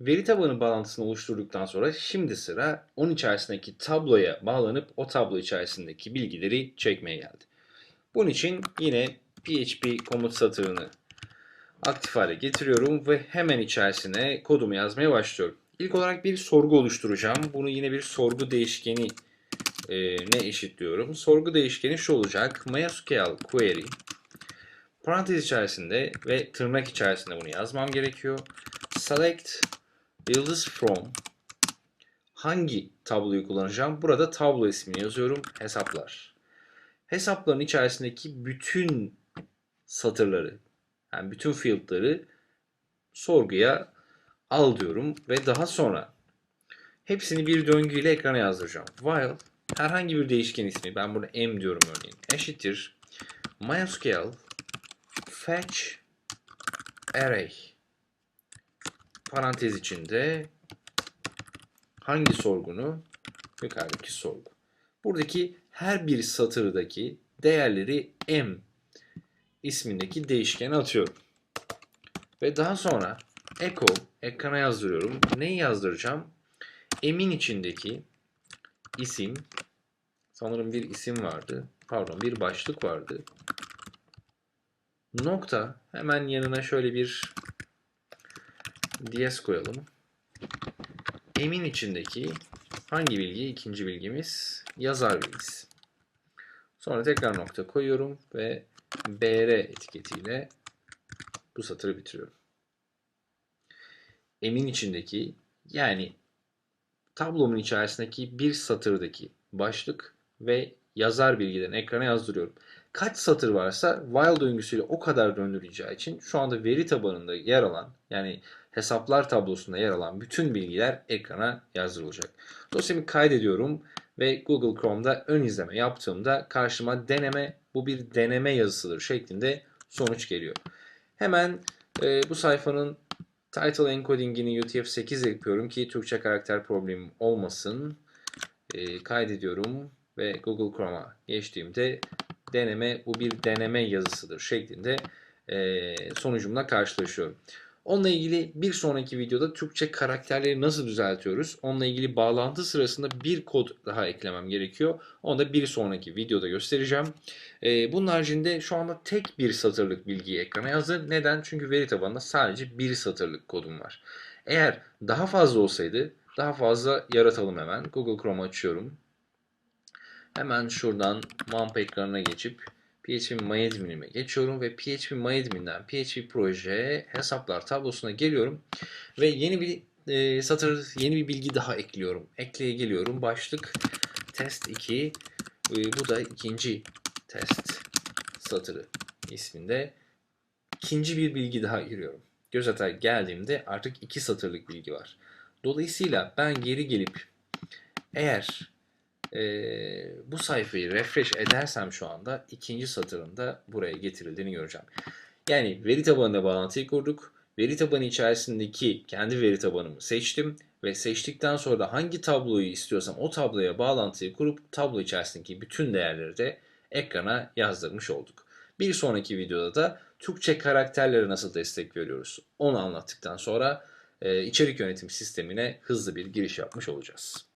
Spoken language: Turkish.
Veri tabanı bağlantısını oluşturduktan sonra şimdi sıra onun içerisindeki tabloya bağlanıp o tablo içerisindeki bilgileri çekmeye geldi. Bunun için yine PHP komut satırını aktif hale getiriyorum ve hemen içerisine kodumu yazmaya başlıyorum. İlk olarak bir sorgu oluşturacağım. Bunu yine bir sorgu değişkeni e, ne eşitliyorum? Sorgu değişkeni şu olacak. MySQL query parantez içerisinde ve tırnak içerisinde bunu yazmam gerekiyor. Select yıldız from hangi tabloyu kullanacağım? Burada tablo ismini yazıyorum. Hesaplar. Hesapların içerisindeki bütün satırları yani bütün field'ları sorguya al diyorum ve daha sonra hepsini bir döngüyle ekrana yazdıracağım. While herhangi bir değişken ismi ben burada m diyorum örneğin eşittir MySQL fetch array parantez içinde hangi sorgunu yukarıdaki sorgu. Buradaki her bir satırdaki değerleri m ismindeki değişkene atıyorum. Ve daha sonra echo ekrana yazdırıyorum. Neyi yazdıracağım? M'in içindeki isim sanırım bir isim vardı. Pardon bir başlık vardı. Nokta hemen yanına şöyle bir DS koyalım. M'in içindeki hangi bilgi? ikinci bilgimiz yazar bilgisi. Sonra tekrar nokta koyuyorum ve br etiketiyle bu satırı bitiriyorum. M'in içindeki yani tablomun içerisindeki bir satırdaki başlık ve yazar bilgilerini ekrana yazdırıyorum. Kaç satır varsa while döngüsüyle o kadar döndürüleceği için şu anda veri tabanında yer alan yani hesaplar tablosunda yer alan bütün bilgiler ekrana yazdırılacak. Dosyamı kaydediyorum ve Google Chrome'da ön izleme yaptığımda karşıma deneme bu bir deneme yazısıdır şeklinde sonuç geliyor. Hemen e, bu sayfanın title encoding'ini UTF-8 yapıyorum ki Türkçe karakter problemim olmasın. E, kaydediyorum ve Google Chrome'a geçtiğimde deneme bu bir deneme yazısıdır şeklinde e, sonucumla karşılaşıyorum. Onunla ilgili bir sonraki videoda Türkçe karakterleri nasıl düzeltiyoruz? Onunla ilgili bağlantı sırasında bir kod daha eklemem gerekiyor. Onu da bir sonraki videoda göstereceğim. Ee, bunun haricinde şu anda tek bir satırlık bilgiyi ekrana yazdı. Neden? Çünkü veri tabanında sadece bir satırlık kodum var. Eğer daha fazla olsaydı daha fazla yaratalım hemen. Google Chrome açıyorum. Hemen şuradan MAMP ekranına geçip PHP MyAdmin'ime geçiyorum ve PHP MyAdmin'den PHP proje hesaplar tablosuna geliyorum ve yeni bir e, satır, yeni bir bilgi daha ekliyorum. Ekleye geliyorum. Başlık test 2. E, bu da ikinci test satırı isminde. ikinci bir bilgi daha giriyorum. Göz atar geldiğimde artık iki satırlık bilgi var. Dolayısıyla ben geri gelip eğer e, bu sayfayı refresh edersem şu anda ikinci satırında buraya getirildiğini göreceğim. Yani veri tabanına bağlantıyı kurduk. Veri tabanı içerisindeki kendi veri tabanımı seçtim ve seçtikten sonra da hangi tabloyu istiyorsam o tabloya bağlantıyı kurup tablo içerisindeki bütün değerleri de ekrana yazdırmış olduk. Bir sonraki videoda da Türkçe karakterlere nasıl destek veriyoruz onu anlattıktan sonra içerik yönetim sistemine hızlı bir giriş yapmış olacağız.